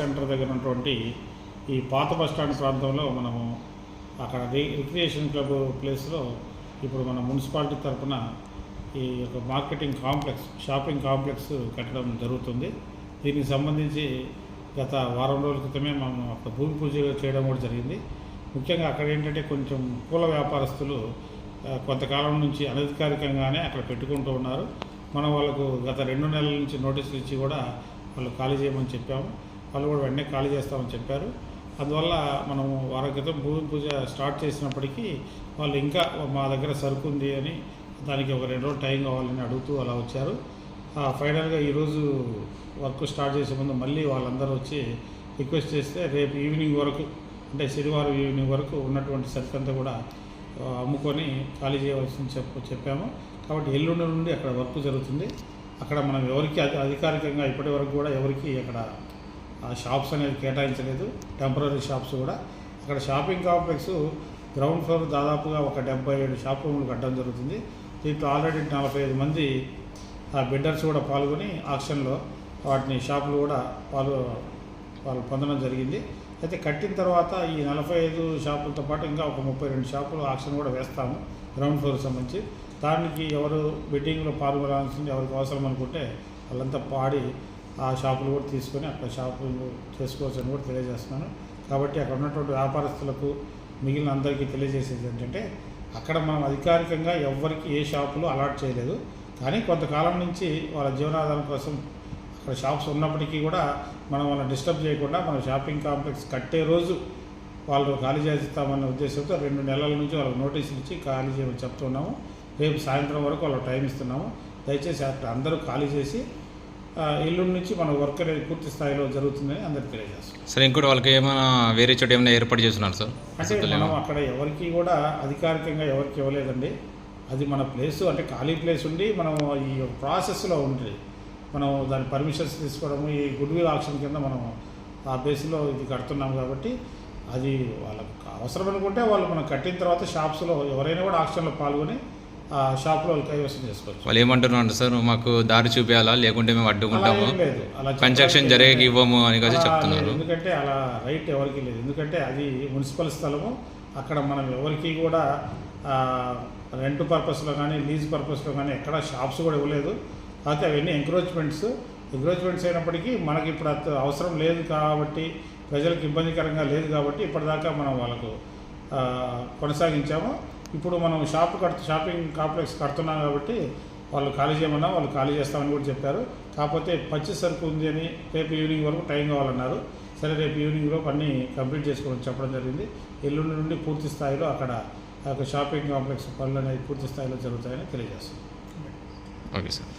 Centre దగ్గర ఉన్నటువంటి ఈ పాత బస్ స్టాండ్ ప్రాంతంలో మనము అక్కడ రి- రిక్రియేషన్ క్లబ్ ప్లేస్లో ఇప్పుడు మన మున్సిపాలిటీ తరఫున ఈ యొక్క మార్కెటింగ్ కాంప్లెక్స్ షాపింగ్ కాంప్లెక్స్ కట్టడం జరుగుతుంది. దీనికి సంబంధించి గత వారం రోజుల క్రితమే మనం అక్కడ భూమి పూజ చేయడం కూడా జరిగింది. ముఖ్యంగా అక్కడ ఏంటంటే కొంచెం పూల వ్యాపారస్తులు కొంతకాలం నుంచి అనధికారికంగానే అక్కడ పెట్టుకుంటూ ఉన్నారు. మనం వాళ్ళకు గత రెండు నెలల నుంచి నోటీసులు ఇచ్చి కూడా వాళ్ళు ఖాళీ చేయమని చెప్పాము. వాళ్ళు కూడా వెంటనే ఖాళీ చేస్తామని చెప్పారు. అందువల్ల మనము వారం క్రితం భూమి పూజ స్టార్ట్ చేసినప్పటికీ వాళ్ళు ఇంకా మా దగ్గర సరుకు ఉంది అని దానికి ఒక రెండు రోజులు టైం కావాలని అడుగుతూ అలా వచ్చారు. ఫైనల్గా ఈరోజు వర్క్ స్టార్ట్ చేసే ముందు మళ్ళీ వాళ్ళందరూ వచ్చి రిక్వెస్ట్ చేస్తే రేపు ఈవినింగ్ వరకు అంటే శనివారం ఈవినింగ్ వరకు ఉన్నటువంటి సరుకు అంతా కూడా అమ్ముకొని ఖాళీ చేయవలసింది చెప్పు చెప్పాము. కాబట్టి ఎల్లుండి నుండి అక్కడ వర్క్ జరుగుతుంది. అక్కడ మనం ఎవరికి అధికారికంగా ఇప్పటి వరకు కూడా ఎవరికి అక్కడ షాప్స్ అనేది కేటాయించలేదు. టెంపరీ షాప్స్ కూడా. అక్కడ షాపింగ్ కాంప్లెక్స్ గ్రౌండ్ ఫ్లోర్ దాదాపుగా ఒక డెబ్బై ఏడు షాప్ రూములు కట్టడం జరుగుతుంది. దీంట్లో ఆల్రెడీ నలభై ఐదు మంది ఆ బిడ్డర్స్ కూడా పాల్గొని ఆక్షన్లో వాటిని షాపులు కూడా పాలు వాళ్ళు పొందడం జరిగింది. అయితే కట్టిన తర్వాత ఈ నలభై ఐదు షాపులతో పాటు ఇంకా ఒక ముప్పై రెండు షాపులు ఆక్షన్ కూడా వేస్తాము గ్రౌండ్ ఫ్లోర్ సంబంధించి. దానికి ఎవరు బిడ్డింగ్లో పాల్గొనాల్సింది ఎవరికి అవసరం అనుకుంటే వాళ్ళంతా పాడి ఆ షాపులు కూడా తీసుకొని అక్కడ షాపులు చేసుకోవచ్చు అని కూడా తెలియజేస్తున్నాను. కాబట్టి అక్కడ ఉన్నటువంటి వ్యాపారస్తులకు మిగిలిన అందరికీ తెలియజేసేది ఏంటంటే అక్కడ మనం అధికారికంగా ఎవరికి ఏ షాపులు అలాట్ చేయలేదు. కానీ కొంతకాలం నుంచి వాళ్ళ జీవనాధారం కోసం అక్కడ షాప్స్ ఉన్నప్పటికీ కూడా మనం వాళ్ళని డిస్టర్బ్ చేయకుండా మన షాపింగ్ కాంప్లెక్స్ కట్టే రోజు వాళ్ళు ఖాళీ చేస్తామన్న ఉద్దేశంతో రెండు నెలల నుంచి వాళ్ళకి నోటీసులు ఇచ్చి ఖాళీ చేయమని చెప్తున్నాము. రేపు సాయంత్రం వరకు వాళ్ళకి టైం ఇస్తున్నాము. దయచేసి అక్కడ అందరూ ఖాళీ చేసి ఎల్లుండి నుంచి మన వర్క్ అనేది పూర్తి స్థాయిలో జరుగుతుందని అందరికీ తెలియజేస్తాం సార్ ఇంకోటి వాళ్ళకి ఏమైనా వేరే చోట ఏమైనా ఏర్పాటు చేస్తున్నారు సార్? అంటే మనం అక్కడ ఎవరికి కూడా అధికారికంగా ఎవరికి ఇవ్వలేదండి. అది మన ప్లేస్ అంటే ఖాళీ ప్లేస్ ఉండి మనం ఈ ప్రాసెస్లో ఉంటుంది మనం దాని పర్మిషన్స్ తీసుకోవడము ఈ గుడ్ విల్ ఆప్షన్ కింద మనం ఆ బేస్లో ఇది కడుతున్నాం కాబట్టి అది వాళ్ళకి అవసరం అనుకుంటే వాళ్ళు మనం కట్టిన తర్వాత షాప్స్లో ఎవరైనా కూడా ఆప్షన్లో పాల్గొని షాప్లో వాళ్ళు కైవసం చేసుకోవచ్చు. వాళ్ళు ఏమంటున్నారు సార్ మాకు దారి చూపించాలా లేకుంటే మేము అడ్డుకుంటాము? ఏం లేదు. అలా కన్స్ట్రక్షన్ జరిగేకి ఇవ్వము అని కలిసి చెప్తున్నారు. ఎందుకంటే అలా రైట్ ఎవరికి లేదు. ఎందుకంటే అది మున్సిపల్ స్థలము. అక్కడ మనం ఎవరికి కూడా రెంట్ పర్పస్లో కానీ లీజ్ పర్పస్లో కానీ ఎక్కడ షాప్స్ కూడా ఇవ్వలేదు. కాకపోతే అవన్నీ ఎంక్రోచ్మెంట్స్. ఎంక్రోచ్మెంట్స్ అయినప్పటికీ మనకి ఇప్పుడు అవసరం లేదు కాబట్టి ప్రజలకు ఇబ్బందికరంగా లేదు కాబట్టి ఇప్పటిదాకా మనం వాళ్ళకు కొనసాగించాము. ఇప్పుడు మనం షాప్ కడుతు షాపింగ్ కాంప్లెక్స్ కడుతున్నాం కాబట్టి వాళ్ళు ఖాళీ చేయమన్నా వాళ్ళు ఖాళీ చేస్తామని కూడా చెప్పారు. కాకపోతే పచ్చి సరుకు ఉంది అని రేపు ఈవినింగ్ వరకు టైం కావాలన్నారు. సరే రేపు ఈవినింగ్ లోపు అన్నీ కంప్లీట్ చేసుకోవడం చెప్పడం జరిగింది. ఎల్లుండి నుండి పూర్తి స్థాయిలో అక్కడ ఆ యొక్క షాపింగ్ కాంప్లెక్స్ పనులు అనేది పూర్తి స్థాయిలో జరుగుతాయని తెలియజేస్తుంది ఓకే సార్.